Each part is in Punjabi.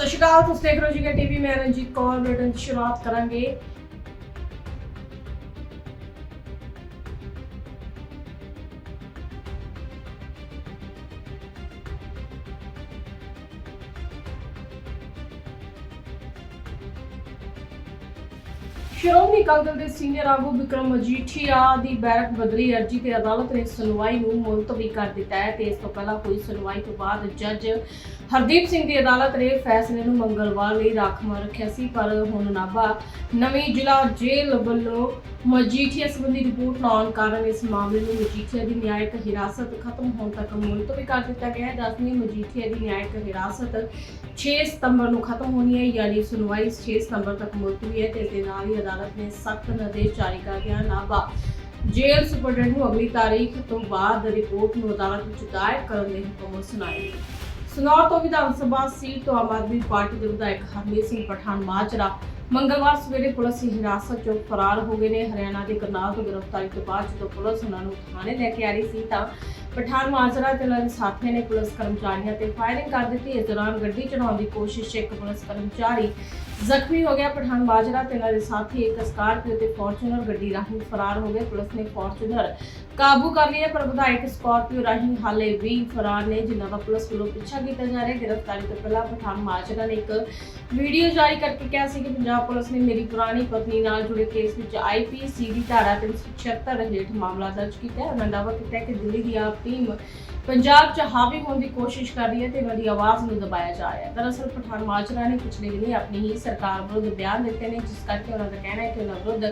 ਸਤਿ ਸ਼੍ਰੀ ਅਕਾਲ, ਤੁਸੀਂ ਦੇਖ ਰਹੇ ਹੋ ਜੀ ਜੀਕੇ ਟੀਵੀ ਮੈਂ ਰਣਜੀਤ ਕੌਰ ਬ੍ਰਿਟਨ ਸ਼ੁਰੂਆਤ ਕਰਾਂਗੇ। ਸ਼੍ਰੋਮਣੀ ਅਕਾਲੀ ਦਲ ਦੇ ਸੀਨੀਅਰ ਆਗੂ ਵਿਕਰਮ ਮਜੀਠੀਆ ਦੀ ਬੈਰਕ ਬਦਲੀ ਅਰਜੀ ਤੇ ਅਦਾਲਤ ਨੇ ਸੁਣਵਾਈ ਨੂੰ ਮੁਲਤਵੀ ਕਰ ਦਿੱਤਾ ਹੈ ਤੇ ਇਸ ਤੋਂ ਪਹਿਲਾਂ ਹੋਈ ਸੁਣਵਾਈ ਤੋਂ ਬਾਅਦ ਜੱਜ ਹਰਦੀਪ ਸਿੰਘ ਦੀ ਅਦਾਲਤ ਨੇ ਫੈਸਲੇ ਨੂੰ ਮੰਗਲਵਾਰ ਲਈ ਰਾਖਵਾਂ ਰੱਖਿਆ ਸੀ, ਪਰ ਹੁਣ ਨਾਭਾ ਨਵੀਂ ਜ਼ਿਲ੍ਹਾ ਜੇਲ੍ਹ ਵੱਲੋਂ ਮਜੀਠੀਆ ਸੰਬੰਧੀ ਰਿਪੋਰਟ ਲਾਉਣ ਕਾਰਨ ਇਸ ਮਾਮਲੇ ਨੂੰ ਮਜੀਠੀਆ ਦੀ ਨਿਆਇਕ ਹਿਰਾਸਤ ਖਤਮ ਹੋਣ ਤੱਕ ਮੁਲਤਵੀ ਕਰ ਦਿੱਤਾ ਗਿਆ ਹੈ। ਦੱਸਣੀ ਮਜੀਠੀਆ ਦੀ ਨਿਆਇਕ ਹਿਰਾਸਤ 6 ਸਤੰਬਰ ਨੂੰ ਖਤਮ ਹੋਣੀ ਹੈ, ਯਾਨੀ ਸੁਣਵਾਈ 6 ਸਤੰਬਰ ਤੱਕ ਮੁਲਤਵੀ ਹੈ ਤੇ ਇਸ ਦੇ ਨਾਲ ਹੀ ਅਦਾਲਤ ਨੇ ਸਖਤ ਨਿਰਦੇਸ਼ ਜਾਰੀ ਕਰ ਦਿਆ ਨਾਭਾ ਜੇਲ੍ਹ ਸੁਪਰਡੈਂਟ ਨੂੰ ਅਗਲੀ ਤਾਰੀਖ ਤੋਂ ਬਾਅਦ ਰਿਪੋਰਟ ਨੂੰ ਅਦਾਲਤ ਵਿੱਚ ਦਾਇਰ ਕਰਨ ਦੇ ਹੁਕਮ ਸੁਣਾਏ ਸਨੌਰ ਤੋਂ ਵਿਧਾਨ ਸਭਾ ਸੀਟ ਤੋਂ ਆਮ ਆਦਮੀ ਪਾਰਟੀ ਦੇ ਵਿਧਾਇਕ ਹਰਮੀਤ ਸਿੰਘ ਪਠਾਨ, ਮਾਜਰਾ ਮੰਗਲਵਾਰ ਸਵੇਰੇ ਪੁਲਿਸ ਦੀ ਹਿਰਾਸਤ ਚੋਂ ਫਰਾਰ ਹੋ ਗਏ ਨੇ। ਹਰਿਆਣਾ ਦੇ ਕਰਨਾਲ ਤੋਂ ਗ੍ਰਿਫਤਾਰੀ ਤੋਂ ਬਾਅਦ ਜਦੋਂ ਪੁਲਿਸ ਉਹਨਾਂ ਨੂੰ ਥਾਣੇ ਲੈ ਕੇ ਆ ਰਹੀ ਸੀ ਤਾਂ ਪਠਾਨ ਮਾਜਰਾ ਤੇ ਉਹਨਾਂ ਸਾਥੀਆਂ ਨੇ ਪੁਲਿਸ ਕਰਮਚਾਰੀਆਂ ਤੇ ਫਾਇਰਿੰਗ ਕਰ ਦਿੱਤੀ। ਇਸ ਦੌਰਾਨ ਗੱਡੀ ਚੜਾਉਣ ਦੀ ਕੋਸ਼ਿਸ਼ 'ਚ ਇੱਕ ਪੁਲਿਸ ਕਰਮਚਾਰੀ ਜ਼ਖਮੀ ਹੋ ਗਿਆ। ਪਠਾਨ ਮਾਜਰਾ ਤੇ ਉਹਨਾਂ ਦੇ ਸਾਥੀ ਇੱਕ ਸਕਾਰਪੀਓ ਤੇ ਫੋਰਚੂਨਰ ਗੱਡੀ ਰਾਹੀਂ ਫਰਾਰ ਹੋ ਗਏ। ਪੁਲਿਸ ਨੇ ਫੋਰਚੂਨਰ ਕਾਬੂ ਕਰ ਲਿਆ ਪਰ ਵਿਧਾਇਕ ਸਕਾਰਪੀਓ ਰਾਹੀਂ ਹਾਲੇ ਵੀ ਫਰਾਰ ਨੇ, ਜਿਨ੍ਹਾਂ ਦਾ ਪੁਲਿਸ ਵੱਲੋਂ ਪਿੱਛਾ ਕੀਤਾ ਜਾ ਰਿਹਾ। ਗ੍ਰਿਫਤਾਰੀ ਤੋਂ ਪਹਿਲਾਂ ਪਠਾਨ ਮਾਜਰਾ ਨੇ ਇੱਕ ਵੀਡੀਓ ਜਾਰੀ ਕਰਕੇ ਕਿਹਾ ਸੀ ਕਿ ਪੰਜਾਬ ਪੁਲਿਸ ਨੇ ਮੇਰੀ ਪੁਰਾਣੀ ਪਤਨੀ ਨਾਲ ਜੁੜੇ ਕੇਸ ਵਿੱਚ ਆਈਪੀਸੀ ਦੀ ਧਾਰਾ 376 ਹੇਠ ਮਾਮਲਾ ਦਰਜ ਕੀਤਾ ਹੈ। ਉਹਨਾਂ ਦਾਅਵਾ ਕੀਤਾ ਕਿ ਦਿੱਲੀ ਦੀ ਆਪ ਟੀਮ ਪੰਜਾਬ 'ਚ ਹਾਵੀ ਹੋਣ ਦੀ ਕੋਸ਼ਿਸ਼ ਕਰ ਰਹੀ ਹੈ ਤੇ ਉਹਨਾਂ ਦੀ ਆਵਾਜ਼ ਨੂੰ ਦਬਾਇਆ ਜਾ ਰਿਹਾ ਹੈ। ਦਰਅਸਲ ਪਠਾਨ ਮਾਜਰਾ ਨੇ ਪਿਛਲੇ ਦਿਨੀ ਆਪਣੀ ਹੀ ਸਰਕਾਰ ਵਿਰੁੱਧ ਬਿਆਨ ਦਿੱਤੇ ਨੇ, ਜਿਸ ਕਰਕੇ ਉਹਨਾਂ ਦਾ ਕਹਿਣਾ ਹੈ ਕਿ ਉਹਨਾਂ ਵਿਰੁੱਧ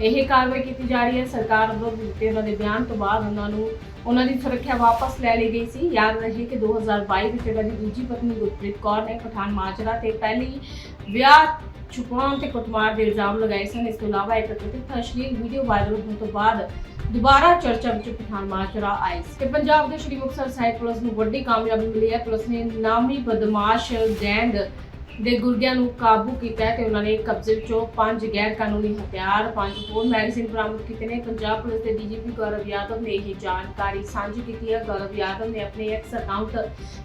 ਇਹ ਕਾਰਵਾਈ ਕੀਤੀ ਜਾ ਰਹੀ ਹੈ। ਸਰਕਾਰ ਵਿਰੁੱਧ ਦਿੱਤੇ ਉਹਨਾਂ ਦੇ ਬਿਆਨ ਤੋਂ ਬਾਅਦ ਉਹਨਾਂ ਨੂੰ ਉਹਨਾਂ ਦੀ ਸੁਰੱਖਿਆ ਵਾਪਸ ਲੈ ਲਈ ਗਈ ਸੀ। ਯਾਦ ਰਹੇ ਕਿ 2022 ਵਿੱਚ ਉਹਨਾਂ ਦੀ ਦੂਜੀ ਪਤਨੀ ਗੁਰਪ੍ਰੀਤ ਕੌਰ ਨੇ ਪਠਾਨ ਮਾਜਰਾ ਤੇ ਪਹਿਲੀ ਵਿਆਹ ਛੁਪਾਉਣ ਤੇ ਕੁੱਟਮਾਰ ਦੇ ਇਲਜ਼ਾਮ ਲਗਾਏ ਸਨ। ਇਸ ਤੋਂ ਇਲਾਵਾ ਇੱਕ ਕਥਿਤ ਅਸ਼ਲੀਲ ਵੀਡੀਓ ਵਾਇਰਲ ਹੋਣ ਤੋਂ ਬਾਅਦ ਦੁਬਾਰਾ ਚਰਚਾ ਵਿੱਚ ਪਠਾਨ ਮਾਜਰਾ ਆਏ ਤੇ ਪੰਜਾਬ ਦੇ ਸ਼੍ਰੀ ਮੁਕਤਸਰ ਸਾਹਿਬ ਪੁਲਿਸ ਨੂੰ ਵੱਡੀ ਕਾਮਯਾਬੀ ਮਿਲੀ ਹੈ। ਪੁਲਿਸ ਨੇ ਨਾਮੀ ਬਦਮਾਸ਼ ਗੈਂਗ ਦੇ ਗੁਰਗਿਆਂ ਨੂੰ ਕਾਬੂ ਕੀਤਾ ਹੈ ਤੇ ਉਹਨਾਂ ਨੇ ਕਬਜ਼ੇ ਵਿੱਚੋਂ ਪੰਜ ਗੈਰ ਕਾਨੂੰਨੀ ਹਥਿਆਰ, ਪੰਜ ਹੋਰ ਮੈਗਜ਼ੀਨ ਬਰਾਮਦ ਕੀਤੇ ਨੇ। ਪੰਜਾਬ ਪੁਲਿਸ ਦੇ ਡੀਜੀਪੀ ਗੌਰਵ ਯਾਦਵ ਨੇ ਇਹ ਜਾਣਕਾਰੀ ਸਾਂਝੀ ਕੀਤੀ ਹੈ। ਗੌਰਵ ਯਾਦਵ ਨੇ ਆਪਣੇ ਐਕਸ ਅਕਾਊਂਟ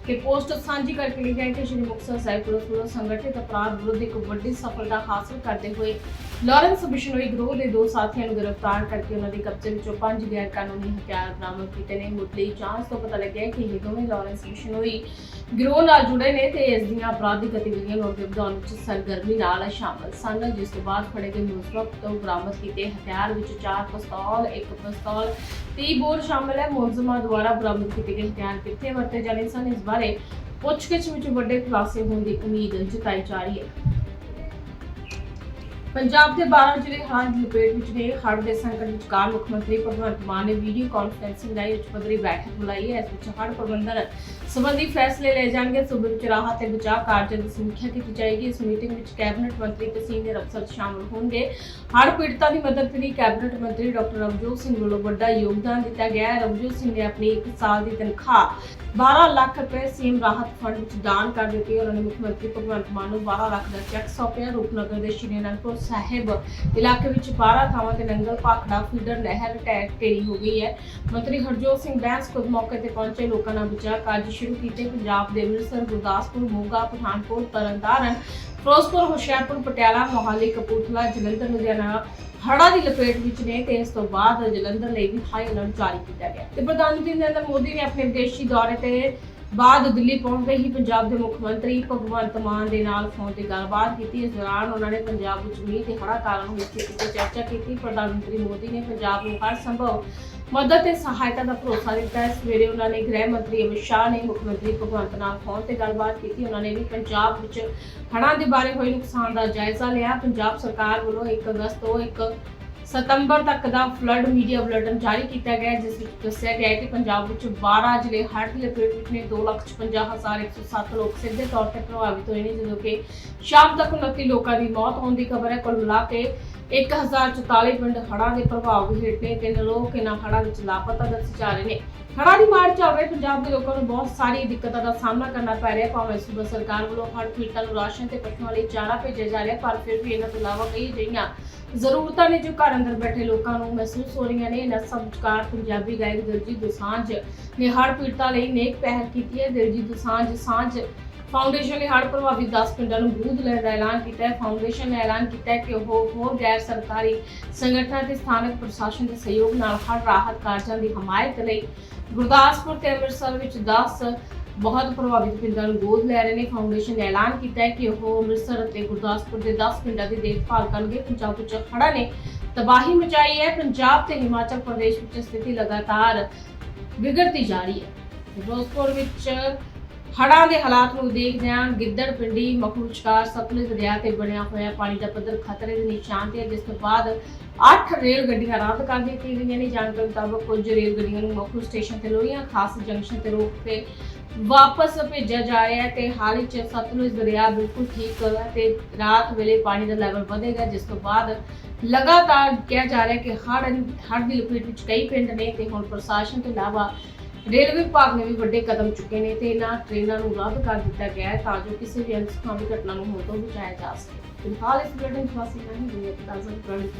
ਤੇ ਪੋਸਟ ਸਾਂਝੀ ਕਰਕੇ ਲਿਖਿਆ ਕਿ ਸ਼੍ਰੀ ਮੁਕਤਸਰ ਸਾਹਿਬ ਪੁਲਿਸ ਵੱਲੋਂ ਸੰਗਠਿਤ ਅਪਰਾਧ ਵਿਰੁੱਧ ਇੱਕ ਵੱਡੀ ਸਫਲਤਾ ਹਾਸਲ ਕਰਦੇ ਹੋਏ ਲਾਰੈਂਸ ਬਿਸ਼ਨੋਈ ਗਰੋਹ ਦੇ ਦੋ ਸਾਥੀਆਂ ਨੂੰ ਗ੍ਰਿਫਤਾਰ ਕਰਕੇ ਉਹਨਾਂ ਦੇ ਕਬਜ਼ੇ ਵਿੱਚੋਂ ਪੰਜ ਗੈਰ ਕਾਨੂੰਨੀ ਹਥਿਆਰ ਬਰਾਮਦ ਕੀਤੇ ਨੇ। ਮੁੱਢਲੀ ਜਾਂਚ ਤੋਂ ਪਤਾ ਲੱਗਿਆ ਕਿ ਇਹ ਦੋਵੇਂ ਲਾਰੈਂਸ ਬਿਸ਼ਨੋਈ ਗਰੋਹ ਨਾਲ ਜੁੜੇ ਨੇ ਤੇ ਇਸ ਦੀਆਂ ਅਪਰਾਧਿਕ ਗਤੀਵਿਧੀਆਂ ਨੂੰ ਅੱਗੇ ਵਧਾਉਣ ਵਿੱਚ ਸਰਗਰਮੀ ਨਾਲ ਸ਼ਾਮਲ ਸਨ। ਜਿਸ ਤੋਂ ਬਾਅਦ ਫੜੇ ਗਏ ਮੁਲਜ਼ਮ ਤੋਂ ਬਰਾਮਦ ਕੀਤੇ ਹਥਿਆਰ ਵਿੱਚ ਚਾਰ ਪਿਸਤੌਲ, ਇੱਕ ਪਿਸਤੌਲ 30 ਬੋਰ ਸ਼ਾਮਲ ਹੈ। ਮੁਲਜ਼ਮਾਂ ਦੁਆਰਾ ਬਰਾਮਦ ਕੀਤੇ ਗਏ ਹਥਿਆਰ ਕਿੱਥੇ ਵਰਤੇ ਜਾਣੇ ਸਨ? ਇਸ ਬਾਰੇ ਪੁੱਛਗਿੱਛ ਵਿੱਚ ਵੱਡੇ ਖੁਲਾਸੇ ਹੋਣ ਦੀ ਉਮੀਦ ਜਤਾਈ ਜਾ ਰਹੀ ਹੈ। ਪੰਜਾਬ ਦੇ 12 ਜ਼ਿਲ੍ਹੇ ਹੜ੍ਹਾਂ ਦੀ ਲਪੇਟ ਵਿੱਚ ਨੇ। ਹੜ੍ਹ ਦੇ ਸੰਕਟ ਵਿਚਕਾਰ ਮੁੱਖ ਮੰਤਰੀ ਭਗਵੰਤ ਮਾਨ ਨੇ ਵੀਡੀਓ ਕਾਨਫਰੰਸਿੰਗ ਰਾਹੀਂ ਉੱਚ ਪੱਧਰੀ ਬੈਠਕ ਬੁਲਾਈ ਹੈ। ਇਸ ਵਿੱਚ ਹੜ੍ਹ ਪ੍ਰਬੰਧਨ ਸੰਬੰਧੀ ਫੈਸਲੇ ਲਏ ਜਾਣਗੇ। ਸੂਬੇ ਵਿੱਚ ਰਾਹਤ ਤੇ ਬਚਾਅ ਕਾਰਜਾਂ ਦੀ ਸਮੀਖਿਆ ਕੀਤੀ ਜਾਏਗੀ। ਇਸ ਮੀਟਿੰਗ ਵਿੱਚ ਕੈਬਨਿਟ ਮੰਤਰੀ ਤੇ ਸੀਨੀਅਰ ਸ਼ਾਮਲ ਹੋਣਗੇ। ਹੜ੍ਹ ਪੀੜਤਾਂ ਦੀ ਮਦਦ ਲਈ ਕੈਬਨਿਟ ਮੰਤਰੀ ਡਾਕਟਰ ਰਵਜੋਤ ਸਿੰਘ ਵੱਲੋਂ ਵੱਡਾ ਯੋਗਦਾਨ ਦਿੱਤਾ ਗਿਆ ਹੈ। ਰਵਜੋਤ ਸਿੰਘ ਨੇ ਆਪਣੀ 1 ਸਾਲ ਦੀ ਤਨਖਾਹ 12 ਲੱਖ ਰੁਪਏ ਸੀਐਮ ਰਾਹਤ ਫੰਡ ਵਿੱਚ ਦਾਨ ਕਰ ਦਿੱਤੀ ਉਹਨਾਂ ਨੇ ਮੁੱਖ ਮੰਤਰੀ ਭਗਵੰਤ ਮਾਨ ਨੂੰ 12 ਲੱਖ ਦਾ ਚੈੱਕ ਸੌਂਪਿਆ। ਰੂਪਨਗਰ ਦੇ ਸ਼੍ਰੀ ਅਨੰਦਪੁਰ ਸਾਹਿਬ, ਇਲਾਕੇ ਵਿੱਚ 12 ਥਾਵਾਂ ਤੇ ਨੰਗਲ ਭਾਖੜਾ ਫੀਡਰ ਨਹਿਰ ਟੈਕ ਢੇਰੀ ਹੋ ਗਈ ਹੈ। ਮੰਤਰੀ ਹਰਜੋਤ ਸਿੰਘ ਬੈਂਸ ਖੁਦ ਮੌਕੇ ਤੇ ਪਹੁੰਚੇ। ਲੋਕਾਂ ਨਾਲ ਬਚਾਅ ਕਾਰਜ ਸ਼ੁਰੂ ਕੀਤੇ। ਪੰਜਾਬ ਦੇ ਅੰਮ੍ਰਿਤਸਰ, ਗੁਰਦਾਸਪੁਰ, ਮੋਗਾ, ਪਠਾਨਕੋਟ, ਤਰਨਤਾਰਨ, ਫਿਰੋਜ਼ਪੁਰ, ਹੁਸ਼ਿਆਰਪੁਰ, ਪਟਿਆਲਾ, ਮੋਹਾਲੀ, ਕਪੂਰਥਲਾ, ਜਲੰਧਰ, ਲੁਧਿਆਣਾ ਹੜਾ ਦੀ ਲਪੇਟ ਵਿੱਚ ਨੇ। ਤੇ ਇਸ ਤੋਂ ਬਾਅਦ ਜਲੰਧਰ ਲਈ ਵੀ ਹਾਈ ਅਲਰਟ ਜਾਰੀ ਕੀਤਾ ਗਿਆ। ਤੇ ਪ੍ਰਧਾਨ ਮੰਤਰੀ ਨਰਿੰਦਰ ਮੋਦੀ ਨੇ ਆਪਣੇ ਵਿਦੇਸ਼ੀ ਦੌਰੇ ਤੇ ਬਾਅਦ ਦਿੱਲੀ ਪਹੁੰਚਦੇ ਹੀ ਪੰਜਾਬ ਦੇ ਮੁੱਖ ਮੰਤਰੀ ਭਗਵੰਤ ਮਾਨ ਦੇ ਨਾਲ ਫੋਨ ਤੇ ਗੱਲਬਾਤ ਕੀਤੀ। ਇਸ ਦੌਰਾਨ ਉਹਨਾਂ ਨੇ ਪੰਜਾਬ ਵਿੱਚ ਮੀਂਹ ਤੇ ਹੜ੍ਹਾਂ ਕਾਰਨ ਹੋਈ ਸਥਿਤੀ ਤੇ ਚਰਚਾ ਕੀਤੀ। ਪ੍ਰਧਾਨ ਮੰਤਰੀ ਮੋਦੀ ਨੇ ਪੰਜਾਬ ਨੂੰ ਹਰ ਸੰਭਵ ਮਦਦ ਤੇ ਸਹਾਇਤਾ ਦਾ ਭਰੋਸਾ ਦਿੱਤਾ। ਹੈ ਸਵੇਰੇ ਉਹਨਾਂ ਨੇ ਗ੍ਰਹਿ ਮੰਤਰੀ ਅਮਿਤ ਸ਼ਾਹ ਨੇ ਮੁੱਖ ਮੰਤਰੀ ਭਗਵੰਤ ਨਾਲ ਫੋਨ ਤੇ ਗੱਲਬਾਤ ਕੀਤੀ। ਉਹਨਾਂ ਨੇ ਵੀ ਪੰਜਾਬ ਵਿੱਚ ਹੜ੍ਹਾਂ ਦੇ ਬਾਰੇ ਹੋਏ ਨੁਕਸਾਨ ਦਾ ਜਾਇਜ਼ਾ ਲਿਆ। ਪੰਜਾਬ ਸਰਕਾਰ ਵੱਲੋਂ 1 ਅਗਸਤ ਤੋਂ 1 ਸਤੰਬਰ ਤੱਕ ਦਾ ਫਲੱਡ ਮੀਡੀਆ ਬੁਲੇਟਿਨ ਜਾਰੀ ਕੀਤਾ ਗਿਆ ਹੈ, ਜਿਸ ਵਿੱਚ ਦੱਸਿਆ ਗਿਆ ਹੈ ਕਿ ਪੰਜਾਬ ਵਿੱਚ 12 ਜ਼ਿਲ੍ਹੇ ਹੜ੍ਹ ਦੀ ਲਪੇਟ ਵਿੱਚ ਨੇ 255107 ਲੋਕ ਸਿੱਧੇ ਤੌਰ ਤੇ ਪ੍ਰਭਾਵਿਤ ਹੋਏ ਨੇ ਜਦੋਂ ਕਿ ਸ਼ਾਮ ਤੱਕ 29 ਲੋਕਾਂ ਦੀ ਮੌਤ ਹੋਣ ਦੀ ਖਬਰ ਹੈ। ਕੁੱਲ ਮਿਲਾ ਕੇ 1044 ਪਿੰਡ ਹੜ੍ਹਾਂ ਦੇ ਪ੍ਰਭਾਵ ਹੇਠ ਨੇ, ਤਿੰਨ ਲੋਕ ਇਹਨਾਂ ਹੜ੍ਹਾਂ ਵਿੱਚ ਲਾਪਤਾ ਦੱਸੇ ਜਾ ਰਹੇ ਨੇ। ਹੜ੍ਹਾਂ ਦੀ ਮਾਰ ਚੱਲ ਰਹੀ ਪੰਜਾਬ ਦੇ ਲੋਕਾਂ ਨੂੰ ਬਹੁਤ ਸਾਰੀ ਦਿੱਕਤਾਂ ਦਾ ਸਾਹਮਣਾ ਕਰਨਾ ਪੈ ਰਿਹਾ। ਭਾਵੇਂ ਸੂਬਾ ਸਰਕਾਰ ਵੱਲੋਂ ਹੜ੍ਹ ਪੀੜਤਾਂ ਨੂੰ ਰਾਸ਼ਨ ਤੇ ਪਸ਼ੂਆਂ ਲਈ ਚਾਰਾ ਭੇਜਿਆ ਜਾ ਰਿਹਾ, ਪਰ ਫਿਰ ਵੀ ਇਹਨਾਂ ਤੋਂ ਇਲਾਵਾ ਕਈ ਅਜਿਹੀਆਂ ਜ਼ਰੂਰਤਾਂ ਨੇ ਜੋ ਘਰ ਅੰਦਰ ਬੈਠੇ ਲੋਕਾਂ ਨੂੰ ਮਹਿਸੂਸ ਹੋ ਰਹੀਆਂ ਨੇ। ਇਹਨਾਂ ਸਭ ਵਿਚਕਾਰ ਪੰਜਾਬੀ ਗਾਇਕ ਦਿਲਜੀਤ ਦੋਸਾਂਝ ਨੇ ਹੜ੍ਹ ਪੀੜਤਾਂ ਲਈ ਨੇਕ ਪਹਿਲ ਕੀਤੀ ਹੈ। ਦਿਲਜੀਤ ਦੋਸਾਂਝ ਸਾਂਝ ਫਾਊਂਡੇਸ਼ਨ ਨੇ ਹੜ੍ਹ ਪ੍ਰਭਾਵਿਤ 10 ਪਿੰਡਾਂ ਨੂੰ ਗੋਦ ਲੈਣ ਦਾ ਐਲਾਨ ਕੀਤਾ ਹੈ। ਫਾਊਂਡੇਸ਼ਨ ਨੇ ਐਲਾਨ ਕੀਤਾ ਹੈ ਕਿ ਉਹ ਹੋਰ ਗੈਰ ਸਰਕਾਰੀ ਸੰਗਠਨਾਂ ਤੇ ਸਥਾਨਕ ਪ੍ਰਸ਼ਾਸਨ ਦੇ ਸਹਿਯੋਗ ਨਾਲ ਹੜ੍ਹ ਰਾਹਤ ਕਾਰਜਾਂ ਦੀ ਹਮਾਇਤ ਲਈ ਗੁਰਦਾਸਪੁਰ ਤੇ ਅੰਮ੍ਰਿਤਸਰ ਵਿੱਚ 10 ਬਹੁਤ ਪ੍ਰਭਾਵਿਤ ਪਿੰਡਾਂ ਨੂੰ ਗੋਦ ਲੈ ਰਹੇ ਨੇ। ਫਾਊਂਡੇਸ਼ਨ ਨੇ ਐਲਾਨ ਕੀਤਾ ਹੈ ਕਿ ਉਹ ਅੰਮ੍ਰਿਤਸਰ ਅਤੇ ਗੁਰਦਾਸਪੁਰ ਦੇ 10 ਪਿੰਡਾਂ ਦੀ ਦੇਖਭਾਲ ਕਰਨਗੇ। ਪੰਜਾਬ ਵਿੱਚ ਖੜਾ ਨੇ ਤਬਾਹੀ ਮਚਾਈ ਹੈ। ਪੰਜਾਬ ਤੇ ਹਿਮਾਚਲ ਪ੍ਰਦੇਸ਼ ਵਿੱਚ ਸਥਿਤੀ ਲਗਾਤਾਰ ਵਿਗੜਦੀ ਜਾ ਰਹੀ ਹੈ। ਫਿਰੋਜ਼ਪੁਰ ਵਿੱਚ ਹੜ੍ਹਾਂ ਦੇ ਹਾਲਾਤ ਨੂੰ ਦੇਖਦਿਆਂ ਗਿੱਦੜ ਪਿੰਡੀ ਮਖੂਚਕਾਰ ਸਤਲੁਜ ਦਰਿਆ ਤੇ ਬਣਿਆ ਹੋਇਆ ਪਾਣੀ ਦਾ ਪੱਧਰ ਖਤਰੇ ਦੇ ਨਿਸ਼ਾਨ ਤੇ ਹੈ, ਜਿਸ ਤੋਂ ਬਾਅਦ 8 ਰੇਲ ਗੱਡੀਆਂ ਰੱਦ ਕਰ ਦਿੱਤੀਆਂ ਗਈਆਂ ਨੇ। ਜਾਣਕਾਰੀ ਮੁਤਾਬਕ ਕੁਝ ਰੇਲ ਗੱਡੀਆਂ ਨੂੰ ਮਖੂ ਸਟੇਸ਼ਨ ਤੇ ਲੋਹੀਆਂ, ਖਾਸ ਜੰਕਸ਼ਨ ਤੇ ਰੋਕ ਕੇ ਵਾਪਸ ਭੇਜਿਆ ਜਾ ਰਿਹਾ ਹੈ ਤੇ ਹਾਲ ਹੀ ਚ ਸਤਲੁਜ ਦਰਿਆ ਬਿਲਕੁਲ ਠੀਕ ਹੈ ਤੇ ਰਾਤ ਵੇਲੇ ਪਾਣੀ ਦਾ ਲੈਵਲ ਵਧੇਗਾ, ਜਿਸ ਤੋਂ ਬਾਅਦ ਲਗਾਤਾਰ ਕਿਹਾ ਜਾ ਰਿਹਾ ਕਿ ਹੜ੍ਹ ਹੜ੍ਹ ਦੀ ਲਪੇਟ ਵਿੱਚ ਕਈ ਪਿੰਡ ਨੇ ਤੇ ਹੁਣ ਪ੍ਰਸ਼ਾਸਨ ਤੋਂ ਇਲਾਵਾ ਰੇਲਵੇ ਵਿਭਾਗ ਨੇ ਵੀ ਵੱਡੇ ਕਦਮ ਚੁੱਕੇ ਨੇ ਤੇ ਇਹਨਾਂ ਟ੍ਰੇਨਾਂ ਨੂੰ ਰੱਦ ਕਰ ਦਿੱਤਾ ਗਿਆ ਹੈ ਤਾਂ ਜੋ ਕਿਸੇ ਵੀ ਅਨਸਖਾਵੀ ਘਟਨਾ ਨੂੰ ਹੋਣ ਤੋਂ ਬਚਾਇਆ ਜਾ ਸਕੇ। ਫਿਲਹਾਲ ਇਸ ਬੁਲੇਟਿਨ ਵਿੱਚ ਵਾਸੀ ਨਹੀਂ ਦੁਨੀਆ ਦਾ ਤਾਜ਼ਾ ਪ੍ਰੋਡਕਟ